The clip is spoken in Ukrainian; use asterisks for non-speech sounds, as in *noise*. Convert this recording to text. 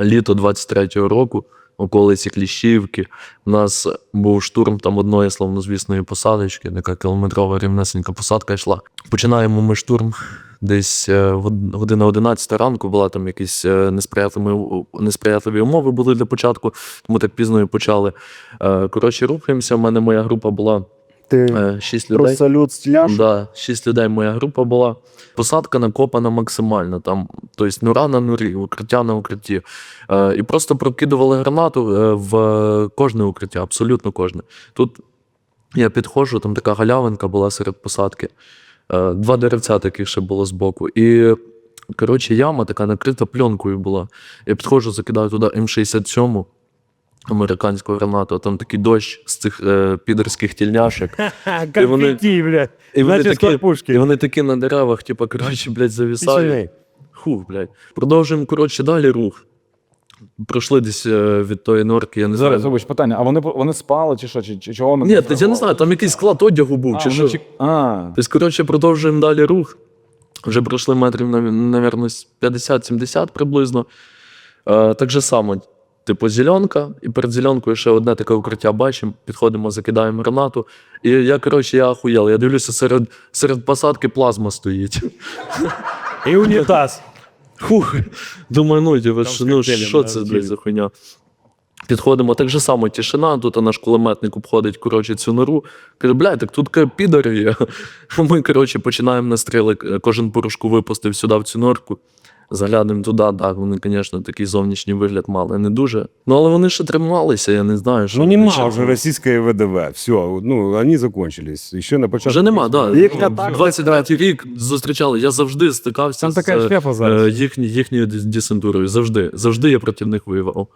літо 23-го року, околиці Кліщівки. У нас був штурм там одної славнозвісної посадочки, така кілометрова рівнесенька посадка йшла. Починаємо ми штурм. Десь е, год- година 11 ранку була там якісь е, несприятливі, несприятливі умови були для початку, тому так пізно і почали. Е, Коротше, рухаємося. У мене моя група була Ти е, 6 людей. про салют стіляш? Да, шість людей моя група була. Посадка накопана максимально. Там, тобто нура на нурі, укриття на укритті. Е, і просто прокидували гранату е, в кожне укриття, абсолютно кожне. Тут я підходжу, там така галявинка була серед посадки. Два деревця таких ще було збоку. І, коротше, яма така накрита пленкою була. Я підходжу, закидаю туди М67. Американську гранату, а там такий дощ з цих е, підерських тільняшок. *laughs* І вони- Конфетті, блядь. І вони, такі, хлопушки. і вони такі на деревах, типу, коротше, блядь, завісають. Пішли. Хух, блядь. Продовжуємо, коротше, далі рух. Пройшли десь е, від тої норки, я не Зараз, знаю. вибач, питання, а вони, вони спали чи що? Чи, чи чого вони? Ні, я не знаю, там якийсь склад одягу був, А, чи вони що. чек- А, Тобто, коротше, продовжуємо далі рух. Вже пройшли метрів, нав- навірно, з 50-70 приблизно. Е, так же само, типу, зеленка, і перед зеленкою ще одне таке укриття бачимо, підходимо, закидаємо гранату. І я, коротше, я ахуєл. Я дивлюся, серед, серед посадки плазма стоїть. І унітаз. Хух. Думаю, ну, Там що, ну що це блядь, за хуйня? Підходимо, так же само тишина, тут наш кулеметник обходить коротше, цю нору. Каже, блядь, так тут ка- є. *laughs* Ми, коротше, починаємо настріли. Кожен порушку випустив сюди в цю норку. Заглянемо туди, так, вони, звісно, такий зовнішній вигляд мали не дуже. Ну, але вони ще трималися, я не знаю, що. Ну вони нема ще- вже російської ВДВ. Все, ну, вони закончились. Ще на початку. Вже нема, так. Їхня Да. так- 23 рік зустрічали. Я завжди стикався Там така з шляпа е, зараз. їхні, їхньою десантурою. Завжди. Завжди я проти них воював.